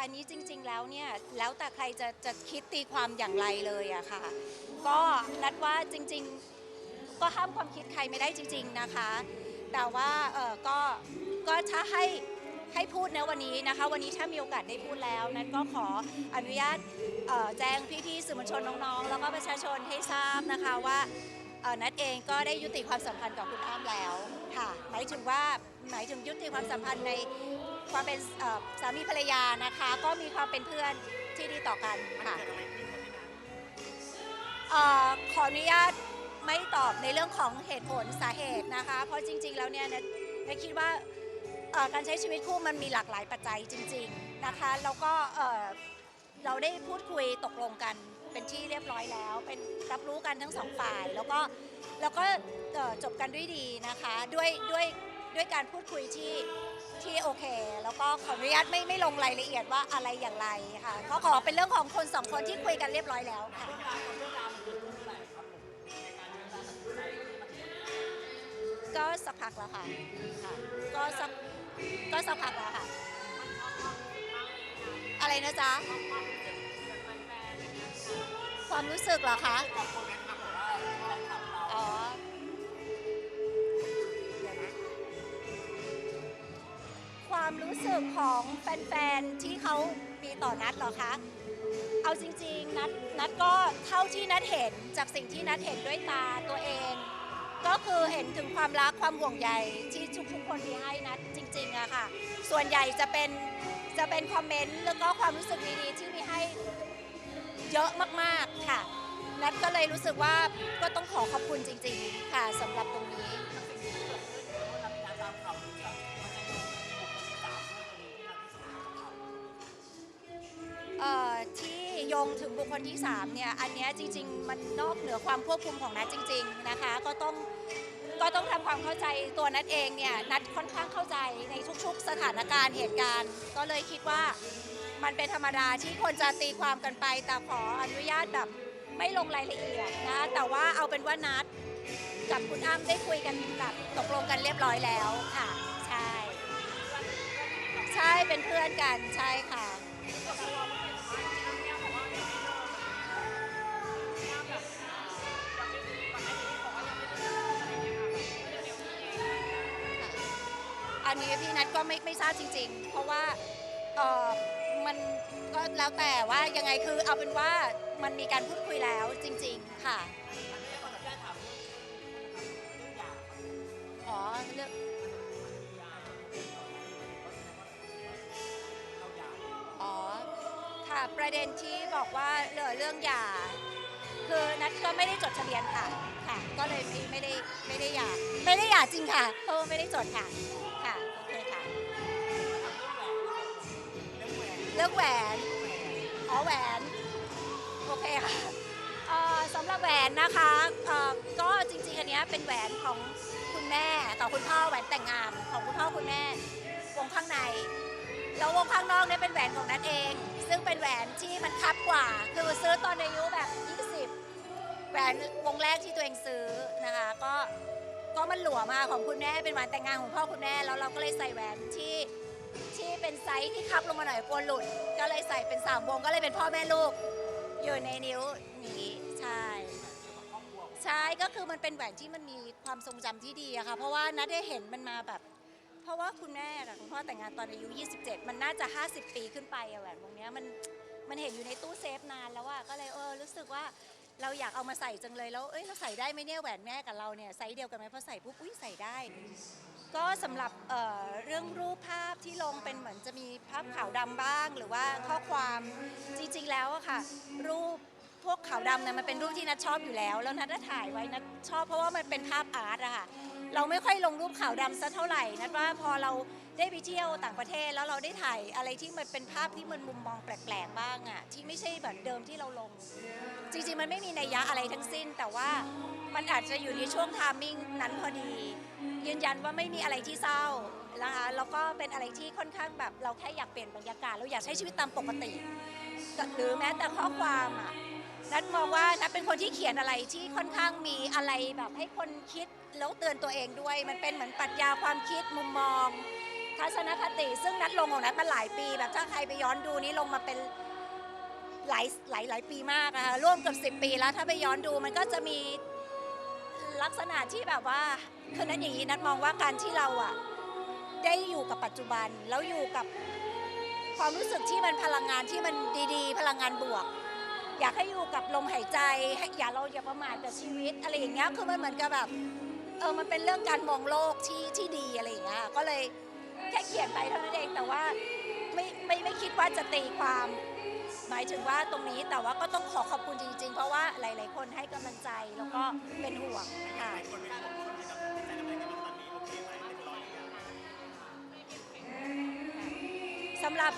อันนี้จริง ๆ แล้วเนี่ยแล้วแต่ใครจะจะคิดตีความอย่างไรเลยอะค่ะ ก็นัดว่าจริง ๆ ก็ห้ามความคิดใครไม่ได้จริง ๆนะคะ แต่ว่าเออก็ก็ถ้าให้ให้พูดนะวันนี้นะคะ วันนี้ถ้ามีโอกาสได้พูดแล้วนั้นก็ขออนุญาตเอ่อแจ้งพี่ๆสื่อมวลชนน้องๆ แล้วก็ประชาชนให้ทราบนะคะว่าเอ่อนัดเองก็ได้ยุติความสัมพันธ์กับคุณอ้ำแล้วค่ะหมายถึงว่า หมายถึงยุติความสัมพันธ์ในความเป็นสามีภรรยานะคะ ก็มีความเป็นเพื่อนที่ดีต่อกันค่ะขออนุญาตไม่ตอบในเรื่องของเหตุผลสาเหตุนะคะ เพราะจริง ๆ แล้วเนี่ยนะนคิดว่าการใช้ชีวิตคู่มันมีหลากหลายปัจจัยจริง ๆนะคะแล้วก็เราได้พูดคุยตกลงกันเป็นที่เรียบร้อยแล้ว เป็นรับรู้กันทั้งสองฝ่าย แล้วก็แล้วก็จบกันด้วยดีนะคะด้วยด้วย ด้วยการพูดคุยที่ที่โอเค แล้วก็ขออนุญาตไม่ไม่ลงรายละเอียดว่าอะไรอย่างไรค่ะก็ขอเป็นเรื่องของคนสองคนที่คุยกันเรียบร้อยแล้วค่ะก็สักพักแล้วค่ะค่ะก็สักก็สักพักแล้วค่ะ อะไรนะจ๊ะ ความรู้สึกเหรอคะ ความรู้สึกของแฟนๆ ที่เขามีต่อนัดหรอคะ เอาจริงๆ นัดนัดก็เท่าที่นัดเห็นจากสิ่งที่นัดเห็นด้วยตาตัวเอง ก็คือเห็นถึงความรักความห่วงใยที่ทุกๆคนมีให้นัดจริงๆอะค่ะ ส่วนใหญ่จะเป็นจะเป็นคอมเมนต์แล้วก็ความรู้สึกดีๆที่มีให้เยอะมากๆค่ะ นัดก็เลยรู้สึกว่าก็ต้องขอขอบคุณจริง ๆ ค่ะสำหรับตรงนี้ ยงถึงบุคคลที่3เนี่ยอันนี้จริง ๆ มันนอกเหนือความควบคุมของนัดจริง ๆนะคะ ก็ต้องก็ต้องทำความเข้าใจตัวนัดเองเนี่ยนัดค่อนข้างเข้าใจในทุก ๆ สถานการณ์เหตุการณ์ ก็เลยคิดว่ามันเป็นธรรมดาที่คนจะตีความกันไป แต่ขออนุญาตแบบไม่ลงรายละเอียดนะแต่ว่าเอาเป็นว่านัดกับคุณอ้ำได้คุยกันแบบตกลงกันเรียบร้อยแล้วค่ะ ใช่ ใช่เป็นเพื่อนกันใช่ค่ะ อันนี้พี่นัทก็ไม่ไม่ทราบจริง ๆ เพราะว่าเออมันก็แล้วแต่ว่ายังไงคือเอาเป็นว่ามันมีการพูดคุยแล้วจริง ๆ ค่ะอ๋อเรื่องอ๋อค่ะประเด็นที่บอกว่าเหลือเรื่องหย่าคือนัทก็ไม่ได้จดทะเบียนค่ะ ค่ะ ก็เลยไม่ไม่ได้ไม่ได้หย่าไม่ได้หย่าจริงค่ะเพราะว่าไม่ได้จดค่ะค่ะโอเคค่ะเรื่องแหวนอ๋อแหวนโอเคค่ะเอ่อสำหรับแหวนนะคะเอ่อก็จริงๆอันเนี้ยเป็นแหวนของคุณแม่กับคุณพ่อแหวนแต่งงานของคุณพ่อคุณแม่วงข้างในแล้ววงข้างนอกเนี่ยเป็นแหวนของนัทเอง ซึ่งเป็นแหวนที่มันคับกว่า คือซื้อตอนอายุแบบ แหวนวงแรกที่ตัวเองซื้อนะคะ ก็ก็มันหลวมมาของคุณแม่เป็นแหวนแต่งงานของพ่อคุณแม่แล้วเราก็เลยใส่แหวนที่ที่เป็นไซส์ที่คับลงมาหน่อยกลัวหลุด ก็เลยใส่เป็นสามวงก็เลยเป็นพ่อแม่ลูก อยู่ในนิ้วนี้ใช่ใช่ก็คือมันเป็นแหวนที่มันมีความทรงจำที่ดีอะค่ะ เพราะว่านัดได้เห็นมันมาแบบ เพราะว่าคุณแม่กับคุณพ่อแต่งงานตอนอายุ 27 มันน่าจะ 50 ปีขึ้นไปอะแหวนวงเนี้ยมันมันเห็นอยู่ในตู้เซฟนานแล้วอะก็เลยเออรู้สึกว่า เราอยากเอามาใส่จังเลยแล้วเอ้ยเราใส่ได้ไหมเนี่ยแหวนแม่กับเราเนี่ยไซส์เดียวกันไหมพอใส่ปุ๊บอุ้ยใส่ได้ ก็สำหรับเอ่อเรื่องรูปภาพที่ลงเป็นเหมือนจะมีภาพขาวดำบ้าง หรือว่าข้อความจริงๆแล้วอะค่ะ รูปพวกขาวดำเนี่ยมันเป็นรูปที่นัดชอบอยู่แล้ว แล้วนัดก็ถ่ายไว้นัดชอบเพราะว่ามันเป็นภาพอาร์ตอะค่ะ เราไม่ค่อยลงรูปขาวดำสักเท่าไหร่นัดว่าพอเราได้ไปเที่ยวต่างประเทศแล้วเราได้ถ่ายอะไรที่มันเป็นภาพที่มันมุมมองแปลกๆบ้างอะที่ไม่ใช่แบบเดิมที่เราลง จริงๆ มันไม่มีนัยยะอะไรทั้งสิ้น แต่ว่ามันอาจจะอยู่ในช่วงทามมิ่งนั้นพอดี ยืนยันว่าไม่มีอะไรที่เศร้านะคะแล้วก็เป็นอะไรที่ค่อนข้างแบบเราแค่อยากเปลี่ยนบรรยากาศเราอยากใช้ชีวิตตามปกติ หรือแม้แต่ข้อความอะนัดมองว่านัดเป็นคนที่เขียนอะไรที่ค่อนข้างมีอะไรแบบให้คนคิดแล้วเตือนตัวเองด้วย มันเป็นเหมือนปรัชญาความคิดมุมมอง ทัศนคติ ซึ่งนัดลงของนัดมาหลายปี แบบถ้าใครไปย้อนดูนี่ลงมาเป็น หลายหลายหลายปีมากนะคะร่วมเกับ10 ปีแล้วถ้าไปย้อนดูมันก็จะมีลักษณะที่แบบว่าคือนัดอย่างนี้นัดมองว่าการที่เราอะได้อยู่กับปัจจุบันแล้วอยู่กับความรู้สึกที่มันพลังงานที่มันดีๆ พลังงานบวก อยากให้อยู่กับลมหายใจให้อย่าเราอย่าประมาทกับชีวิตอะไรอย่างเงี้ยคือมันเหมือนกับแบบเออมันเป็นเรื่องการมองโลกที่ที่ดีอะไรอย่างเงี้ยก็เลยแค่เขียนไปเท่านั้นเองแต่ว่าไม่ไม่ไม่คิดว่าจะตีความ หมายถึงว่าตรงนี้แต่ว่าก็ต้องขอขอบคุณจริง ๆ เพราะว่าหลาย ๆ คนให้กำลังใจแล้วก็เป็นห่วงค่ะสำหรับ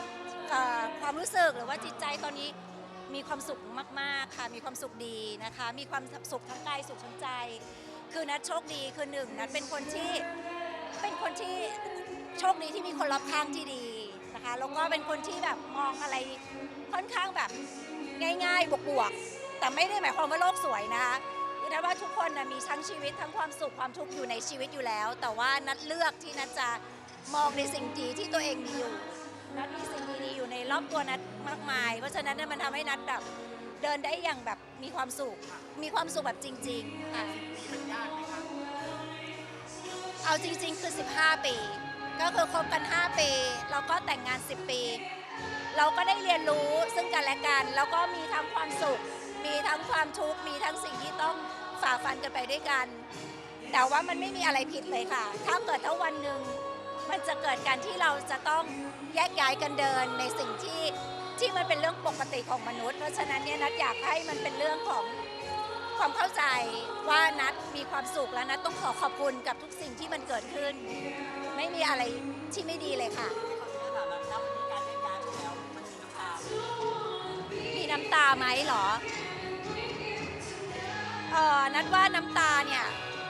ความรู้สึกหรือว่าจิตใจตอนนี้มีความสุขมาก ๆ ค่ะ มีความสุขดีนะคะ มีความสุขทั้งกายสุขทั้งใจ คือนัดโชคดีคือหนึ่งนัดเป็นคนที่เป็นคนที่โชคดีที่มีคนรอบข้างที่ดีนะคะ แล้วก็เป็นคนที่แบบมองอะไร ค่อนข้างแบบง่าย ๆ บวกๆ แต่ไม่ได้หมายความว่าโลกสวยนะคะคือนัดว่าทุกคนนะมีทั้งชีวิตทั้งความสุขความทุกข์อยู่ในชีวิตอยู่แล้ว แต่ว่านัดเลือกที่นัดจะมองในสิ่งดีที่ตัวเองมีอยู่ นัดมีสิ่งดีๆอยู่ในรอบตัวนัดมากมาย เพราะฉะนั้นเนี่ยมันทำให้นัดแบบเดินได้อย่างแบบมีความสุข มีความสุขแบบจริงๆค่ะ เอาจริงๆ คือ 15 ปี ก็คือคบกัน 5 ปี แล้วก็แต่งงาน 10 ปี เราก็ได้เรียนรู้ซึ่งกันและกัน แล้วก็มีทั้งความสุข มีทั้งความทุกข์ มีทั้งสิ่งที่ต้องฝ่าฟันกันไปด้วยกัน แต่ว่ามันไม่มีอะไรผิดเลยค่ะ ถ้าเกิดถ้าวันหนึ่งมันจะเกิดการที่เราจะต้องแยกย้ายกันเดินในสิ่งที่ที่มันเป็นเรื่องปกติของมนุษย์ เพราะฉะนั้นเนี่ยนัดอยากให้มันเป็นเรื่องของความเข้าใจว่านัดมีความสุขและนัดต้องขอขอบคุณกับทุกสิ่งที่มันเกิดขึ้น ไม่มีอะไรที่ไม่ดีเลยค่ะ มีน้ำตาไหมเหรอเออนัดว่าน้ำตาเนี่ย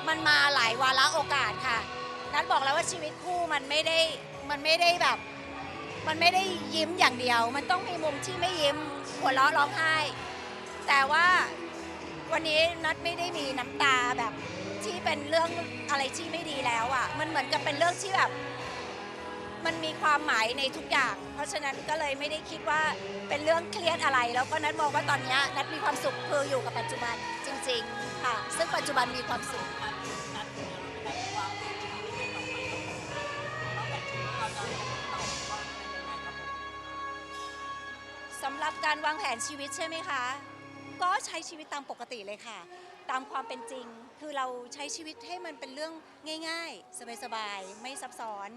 มันมาหลายวาระโอกาสค่ะ นัดบอกแล้วว่าชีวิตคู่มันไม่ได้มันไม่ได้แบบ มันไม่ได้ยิ้มอย่างเดียว มันต้องมีมุมที่ไม่ยิ้มหัวเราะร้องไห้ แต่ว่าวันนี้นัดไม่ได้มีน้ำตาแบบที่เป็นเรื่องอะไรที่ไม่ดีแล้วอะ่ะ มันเหมือนกับเป็นเรื่องที่แบบ มันมีความหมายในทุกอย่าง เพราะฉะนั้นก็เลยไม่ได้คิดว่าเป็นเรื่องเครียดอะไร แล้วก็นัดมองว่าตอนนี้นัดมีความสุขคืออยู่กับปัจจุบันจริง ๆ ค่ะ ซึ่งปัจจุบันมีความสุขสำหรับการวางแผนชีวิตใช่ไหมคะ ก็ใช้ชีวิตตามปกติเลยค่ะ ตามความเป็นจริง คือเราใช้ชีวิตให้มันเป็นเรื่องง่าย ๆ สบายๆ ไม่ซับซ้อน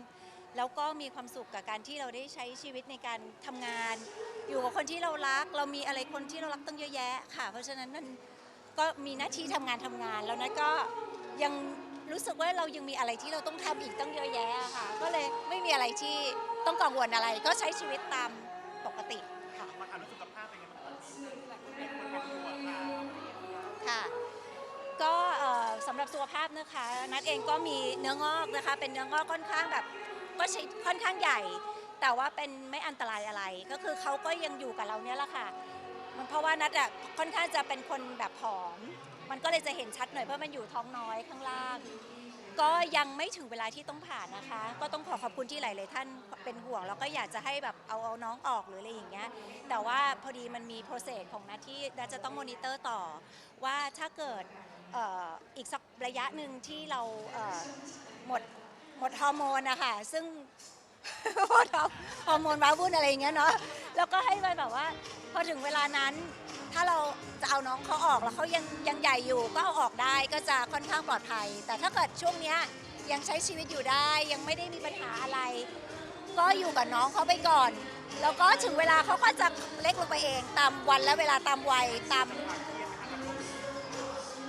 แล้วก็มีความสุขกับการที่เราได้ใช้ชีวิตในการทำงาน อยู่กับคนที่เรารัก เรามีอะไรคนที่เรารักตั้งเยอะแยะค่ะ เพราะฉะนั้นมันก็มีหน้าที่ทำงานทำงาน แล้วนะก็ยังรู้สึกว่าเรายังมีอะไรที่เราต้องทำอีกตั้งเยอะแยะค่ะ ก็เลยไม่มีอะไรที่ต้องกังวลอะไร ก็ใช้ชีวิตตามปกติค่ะ มาถามเรื่องสุขภาพเป็นไงบ้างครับมีคนเป็นห่วงค่ะค่ะ ก็เอ่อสำหรับสุขภาพนะคะ นัดเองก็มีเนื้องอกนะคะ เป็นเนื้องอกค่อนข้างแบบ ก็ค่อนข้างใหญ่ แต่ว่าเป็นไม่อันตรายอะไร ก็คือเขาก็ยังอยู่กับเราเนี่ยแหละค่ะ มันเพราะว่านัดอะค่อนข้างจะเป็นคนแบบผอม มันก็เลยจะเห็นชัดหน่อยเพราะมันอยู่ท้องน้อยข้างล่าง ก็ยังไม่ถึงเวลาที่ต้องผ่านนะคะ ก็ต้องขอขอบคุณที่หลาย ๆ ท่านเป็นห่วงแล้วก็อยากจะให้แบบเอาเอาน้องออกหรืออะไรอย่างเงี้ย แต่ว่าพอดีมันมีโปรเซสของนัดที่นัดจะต้องมอนิเตอร์ต่อ ว่าถ้าเกิดเอ่ออีกสักระยะหนึ่งที่เราเอ่อหมด หมดฮอร์โมนนะคะซึ่ง หมดฮอร์โมนว้าวุ่นอะไรอย่างเงี้ยเนาะแล้วก็ให้ไปแบบว่า พอถึงเวลานั้น ถ้าเราจะเอาน้องเขาออกแล้วเขายังยังใหญ่อยู่ก็เอาออกได้ก็จะค่อนข้างปลอดภัย แต่ถ้าเกิดช่วงเนี้ยยังใช้ชีวิตอยู่ได้ยังไม่ได้มีปัญหาอะไร ก็อยู่กับน้องเขาไปก่อน แล้วก็ถึงเวลาเขาก็จะเล็กลงไปเองตามวันและเวลาตามวัยตาม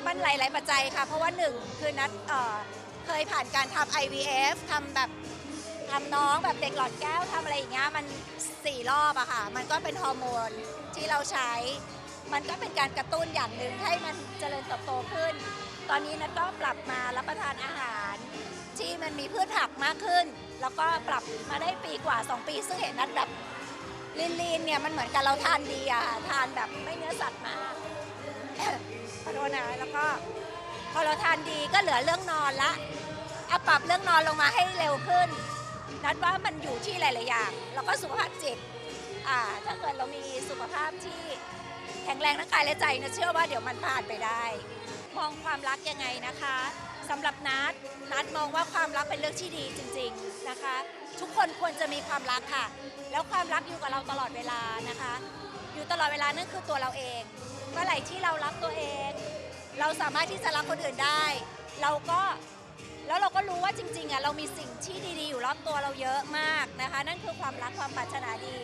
มันหลาย ๆ ปัจจัยค่ะ เพราะว่าหนึ่งคือนัดเอ่อ เคยผ่านการทำ IVF ทำแบบทำน้องแบบเด็กหลอดแก้วทำอะไรอย่างเงี้ยมันสี่รอบอะค่ะ มันก็เป็นฮอร์โมนที่เราใช้ มันก็เป็นการกระตุ้นอย่างหนึ่งให้มันเจริญเติบโตขึ้น ตอนนี้นัดก็ปรับมารับประทานอาหาร ที่มันมีพืชผักมากขึ้น แล้วก็ปรับมาได้ปีกว่า 2 ปี ซึ่งเห็นนัดแบบลีนๆเนี่ยมันเหมือนกับเราทานดีอะทานแบบไม่เนื้อสัตว์มากขอโทษนะแล้วก็ อเราทานดีก็เหลือเรื่องนอนละเอาปรับเรื่องนอนลงมาให้เร็วขึ้น นัดว่ามันอยู่ที่หลาย ๆ อย่าง แล้วก็สุขภาพจิตอ่าถ้าเกิดเรามีสุขภาพที่แข็งแรงทั้งกายและใจนะเชื่อว่าเดี๋ยวมันผ่านไปได้ มองความรักยังไงนะคะสำหรับนัดนัดมองว่าความรักเป็นเรื่องที่ดีจริง ๆ นะคะ ทุกคนควรจะมีความรักค่ะ แล้วความรักอยู่กับเราตลอดเวลานะคะ อยู่ตลอดเวลานั่นคือตัวเราเองเมื่อไหร่ที่เรารักตัวเอง เราสามารถที่จะรักคนอื่นได้ เราก็แล้วเราก็รู้ว่าจริงๆอะเรามีสิ่งที่ดีๆ อยู่รอบตัวเราเยอะมากนะคะ นั่นคือความรักความปรารถนาดี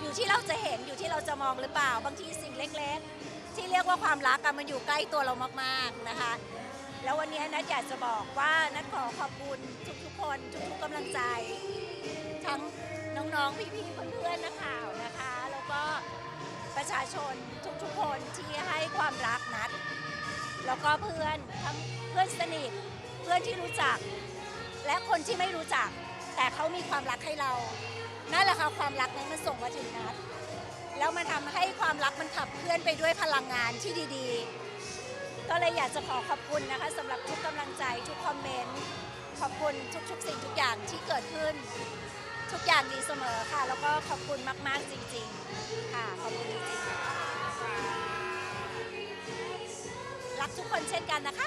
อยู่ที่เราจะเห็นอยู่ที่เราจะมองหรือเปล่า บางทีสิ่งเล็กๆ ที่เรียกว่าความรักอะมันอยู่ใกล้ตัวเรามากๆนะคะ แล้ววันนี้นัทอยากจะบอกว่านัทขอขอบคุณทุกๆคนทุกๆกำลังใจ ทั้งน้องๆพี่ๆเพื่อนๆนักข่าวนะคะ แล้วก็ประชาชนทุกๆคนที่ให้ความรักนัด แล้วก็เพื่อนทั้งเพื่อนสนิทเพื่อนที่รู้จัก และคนที่ไม่รู้จัก แต่เขามีความรักให้เรานั่นแหละค่ะความรักนั้นมันส่งมาถึงนัดแล้วมันทำให้ความรักมันขับเคลื่อนไปด้วยพลังงานที่ดีๆ ก็เลยอยากจะขอขอบคุณนะคะสำหรับทุกกำลังใจทุกคอมเมนต์ขอบคุณทุกๆ สิ่งทุกอย่างที่เกิดขึ้น ทุกอย่างดีเสมอค่ะ แล้วก็ขอบคุณมากๆจริง ๆ ค่ะขอบคุณจริงๆ รักทุกคนเช่นกันนะคะ